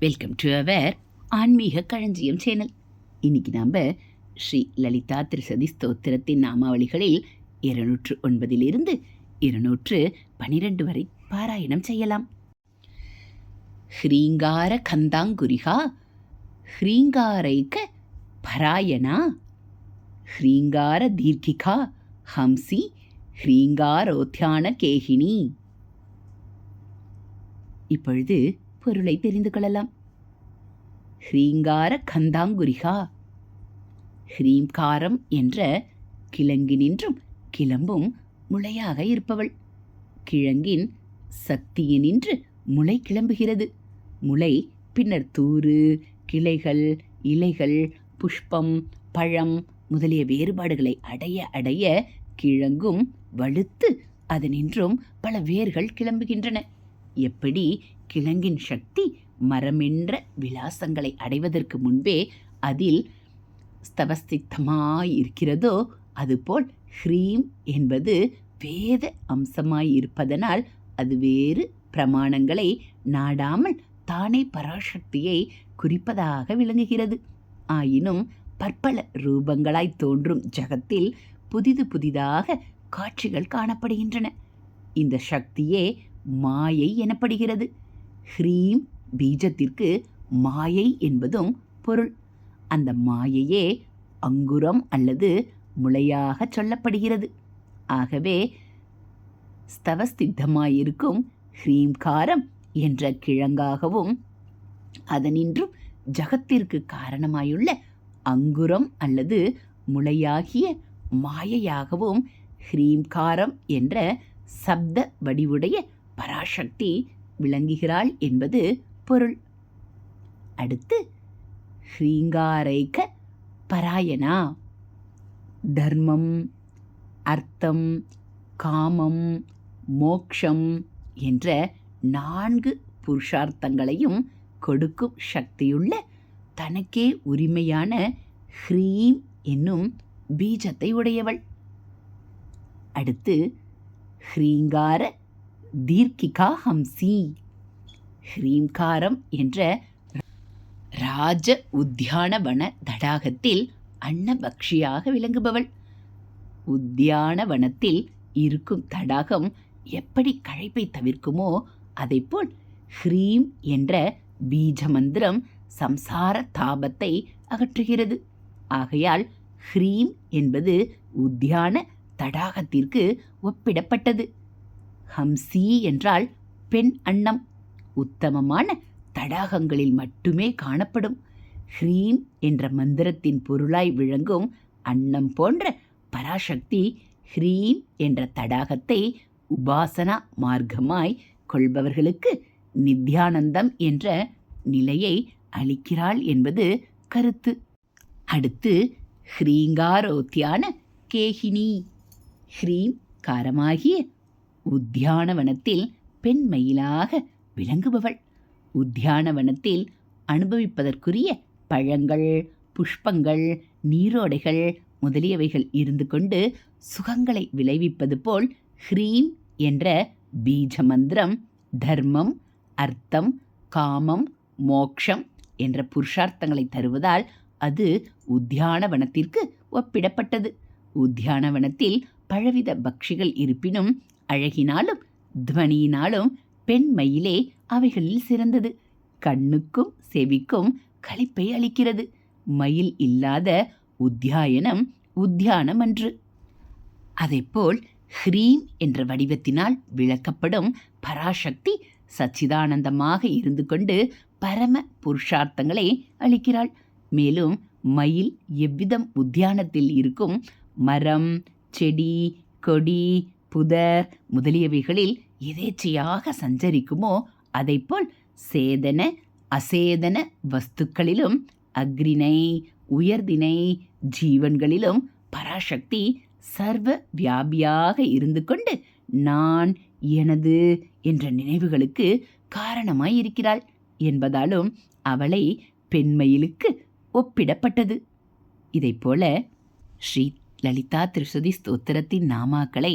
Welcome to our ஆன்மீக களஞ்சியம் channel இன்னைக்கு நாம் ஸ்ரீ லலிதா திருசதி ஸ்தோத்திரத்தின் நாமாவளிகளில் இருநூற்று ஒன்பதிலிருந்து இருநூற்று பனிரெண்டு வரை பாராயணம் செய்யலாம். ஹ்ரீங்கார கந்தாங்குரிகா ஹ்ரீங்காரைக்க பராயணா ஹ்ரீங்கார தீர்க்கிகா ஹம்சி ஹ்ரீங்காரோத்தியான கேகினி இப்பொழுது பொருளை தெரிந்து கொள்ளலாம். ஹ்ரீங்கார கந்தாங்குரிகா. ஹ்ரீம்காரம் என்ற கிழங்கினின்றும் கிளம்பும் முளையாக இருப்பவள். கிழங்கின் சக்தியினின்று முளை கிளம்புகிறது. முளை பின்னர் தூறு கிளைகள் இலைகள் புஷ்பம் பழம் முதலிய வேறுபாடுகளை அடைய அடைய கிழங்கும் வலுத்து அதனின்றும் பல வேர்கள் கிளம்புகின்றன. எப்படி கிழங்கின் சக்தி மரமென்ற விலாசங்களை அடைவதற்கு முன்பே அதில் ஸ்தவஸ்தித்தமாயிருக்கிறதோ அதுபோல் ஹ்ரீம் என்பது வேத அம்சமாயிருப்பதனால் அது வேறு பிரமாணங்களை நாடாமல் தானே பராசக்தியை குறிப்பதாக விளங்குகிறது. ஆயினும் பற்பல ரூபங்களாய் தோன்றும் ஜகத்தில் புதிது புதிதாக காட்சிகள் காணப்படுகின்றன. இந்த சக்தியே மாயை எனப்படுகிறது. ஹ்ரீம் பீஜத்திற்கு மாயை என்பதும் பொருள். அந்த மாயையே அங்குரம் அல்லது முளையாக சொல்லப்படுகிறது. ஆகவே ஸ்தவஸ்தித்தமாயிருக்கும் ஹ்ரீம்காரம் என்ற கிழங்காகவும் அதனின்றும் ஜகத்திற்கு காரணமாயுள்ள அங்குரம் அல்லது முளையாகிய மாயையாகவும் ஹ்ரீம்காரம் என்ற சப்த வடிவுடைய பராசக்தி விளங்குகிறாள் என்பது பொருள். அடுத்து ஹ்ரீங்காரைக்க பராயணா. தர்மம் அர்த்தம் காமம் மோக்ஷம் என்ற நான்கு புருஷார்த்தங்களையும் கொடுக்கும் சக்தியுள்ள தனக்கே உரிமையான ஹ்ரீம் என்னும் பீஜத்தை உடையவள். அடுத்து ஹ்ரீங்கார தீர்க்கிகா ஹம்சி ஹ்ரீம்காரம் என்ற ராஜ உத்தியானவன தடாகத்தில் அன்னபக்ஷியாக விளங்குபவள். உத்தியானவனத்தில் இருக்கும் தடாகம் எப்படி களைப்பை தவிர்க்குமோ அதைப்போல் ஹ்ரீம் என்ற பீஜ மந்திரம் சம்சார தாபத்தை அகற்றுகிறது. ஆகையால் ஹ்ரீம் என்பது உத்தியான தடாகத்திற்கு ஒப்பிடப்பட்டது. ஹம்சி என்றால் பெண் அன்னம். உத்தமமான தடாகங்களில் மட்டுமே காணப்படும். ஹ்ரீம் என்ற மந்திரத்தின் பொருளாய் விளங்கும் அன்னம் போன்ற பராசக்தி ஹ்ரீம் என்ற தடாகத்தை உபாசனா மார்க்கமாய் கொள்பவர்களுக்கு நித்யானந்தம் என்ற நிலையை அளிக்கிறாள் என்பது கருத்து. அடுத்து ஹ்ரீங்காரோத்தியான கேகினி ஹ்ரீம் காரமாகிய உத்தியானவனத்தில் பெண் மயிலாக விளங்குபவள். உத்தியானவனத்தில் அனுபவிப்பதற்குரிய பழங்கள் புஷ்பங்கள் நீரோடைகள் முதலியவைகள் இருந்து கொண்டு சுகங்களை விளைவிப்பது போல் ஹ்ரீம் என்ற பீஜ மந்திரம் தர்மம் அர்த்தம் காமம் மோக்ஷம் என்ற புருஷார்த்தங்களை தருவதால் அது உத்தியானவனத்திற்கு ஒப்பிடப்பட்டது. உத்தியானவனத்தில் பலவித பக்ஷிகள் இருப்பினும் அழகினாலும் துவனியினாலும் பெண் மயிலே அவைகளில் சிறந்தது. கண்ணுக்கும் செவிக்கும் களிப்பை அளிக்கிறது. மயில் இல்லாத உத்தியாயனம் உத்தியானம் அன்று அதேபோல் ஹ்ரீம் என்ற வடிவத்தினால் விளக்கப்படும் பராசக்தி சச்சிதானந்தமாக இருந்து கொண்டு பரம புருஷார்த்தங்களை அளிக்கிறாள். மேலும் மயில் எவ்விதம் உத்தியானத்தில் இருக்கும்? மரம் செடி கொடி புதர் முதலியவைகளில் எதேச்சையாக சஞ்சரிக்குமோ அதைப்போல் சேதன அசேதன வஸ்துக்களிலும் அக்ரிணை உயர்தினை ஜீவன்களிலும் பராசக்தி சர்வ வியாபியாக இருந்து கொண்டு நான் எனது என்ற நினைவுகளுக்கு காரணமாயிருக்கிறாள் என்பதாலும் அவளை பெண்மயிலுக்கு ஒப்பிடப்பட்டது. இதைப்போல ஸ்ரீ லலிதா திருசதி ஸ்தோத்திரத்தின் நாமாக்களை